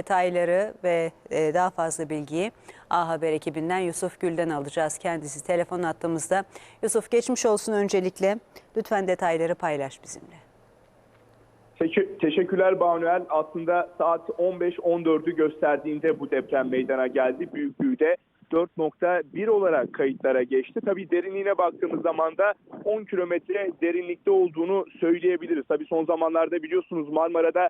Detayları ve e, daha fazla bilgiyi A Haber ekibinden Yusuf Gül'den alacağız. Kendisi telefon attığımızda. Yusuf geçmiş olsun öncelikle. Lütfen detayları paylaş bizimle. Teşekkür- Teşekkürler Banuel. Aslında saat 15-14'ü gösterdiğinde bu deprem meydana geldi. Büyüklüğü de 4.1 olarak kayıtlara geçti. Tabii derinliğine baktığımız zaman da 10 kilometre derinlikte olduğunu söyleyebiliriz. Tabii son zamanlarda biliyorsunuz Marmara'da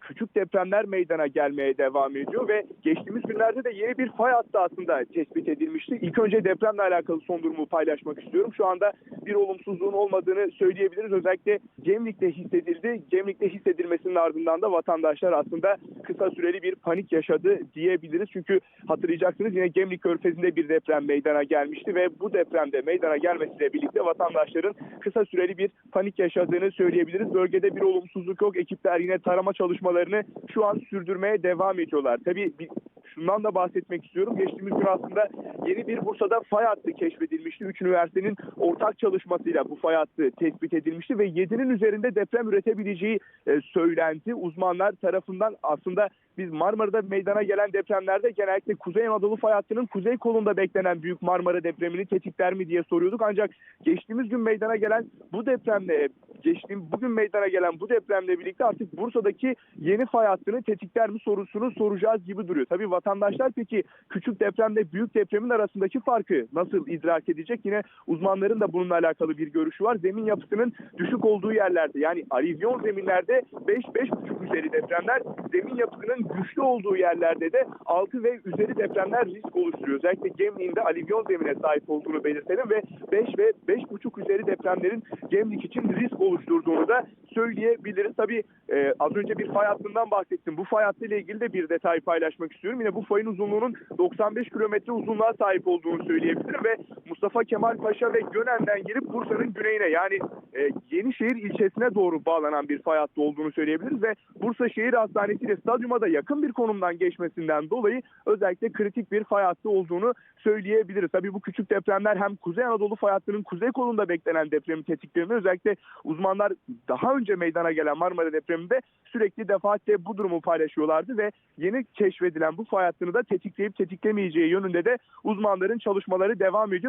küçük depremler meydana gelmeye devam ediyor ve geçtiğimiz günlerde de yeni bir fay hattı aslında tespit edilmişti. İlk önce depremle alakalı son durumu paylaşmak istiyorum. Şu anda bir olumsuzluğun olmadığını söyleyebiliriz. Özellikle Gemlik'te hissedildi. Gemlik'te hissedilmesinin ardından da vatandaşlar aslında kısa süreli bir panik yaşadı diyebiliriz. Çünkü hatırlayacaksınız yine Gemlik Körfezi'nde bir deprem meydana gelmişti ve bu depremde meydana gelmesiyle birlikte vatandaşların kısa süreli bir panik yaşadığını söyleyebiliriz. Bölgede bir olumsuzluk yok. Ekipler yine tarama çalışmalarını şu an sürdürmeye devam ediyorlar. Tabii bir, şundan da bahsetmek istiyorum. Geçtiğimiz gün aslında yeni bir Bursa'da fay hattı keşfedilmişti. Üç üniversitenin ortak çalışmasıyla bu fay hattı tespit edilmişti ve 7'nin üzerinde deprem üretebileceği e, söylendi. Uzmanlar tarafından aslında biz Marmara'da meydana gelen depremlerde genellikle Kuzey Anadolu fay hattının kuzey kolunda beklenen Büyük Marmara depremini tetikler mi diye soruyorduk. Ancak geçtiğimiz gün meydana gelen bu depremle geçtiğim bugün meydana gelen bu depremle birlikte artık Bursa'daki yeni fay hattını tetikler mi sorusunu soracağız gibi duruyor. Tabii vatandaşlar peki küçük depremle büyük depremin arasındaki farkı nasıl idrak edecek? Yine uzmanların da bununla alakalı bir görüşü var. Zemin yapısının düşük olduğu yerlerde yani alivyon zeminlerde 5-5,5 üzeri depremler, zemin yapısının güçlü olduğu yerlerde de 6 ve üzeri depremler risk oluşturuyor. Özellikle Gemlik'in alivyon zemine sahip olduğunu belirtelim ve 5 ve 5,5 üzeri depremlerin Gemlik için risk oluşturduğunu da söyleyebiliriz. Tabii e, az önce bir fay hattından bahsettim. Bu fay hattı ile ilgili de bir detay paylaşmak istiyorum. Yine bu fayın uzunluğunun 95 kilometre uzunluğa sahip olduğunu söyleyebilirim ve Mustafa Kemal Paşa ve Gönen'den gelip Bursa'nın güneyine yani e, Yenişehir ilçesine doğru bağlanan bir fay hattı olduğunu söyleyebiliriz ve Bursa Şehir Hastanesi ile stadyuma da yakın bir konumdan geçmesinden dolayı özellikle kritik bir fay hattı olduğunu söyleyebiliriz. Tabii bu küçük depremler hem Kuzey Anadolu fay hattının kuzey kolunda beklenen depremi tetiklerini özellikle uzmanlar daha önce meydana gelen Marmara depreminde sürekli defaatle bu durumu paylaşıyorlardı ve yeni keşfedilen bu fay hattını da tetikleyip tetiklemeyeceği yönünde de uzmanların çalışmaları devam ediyor.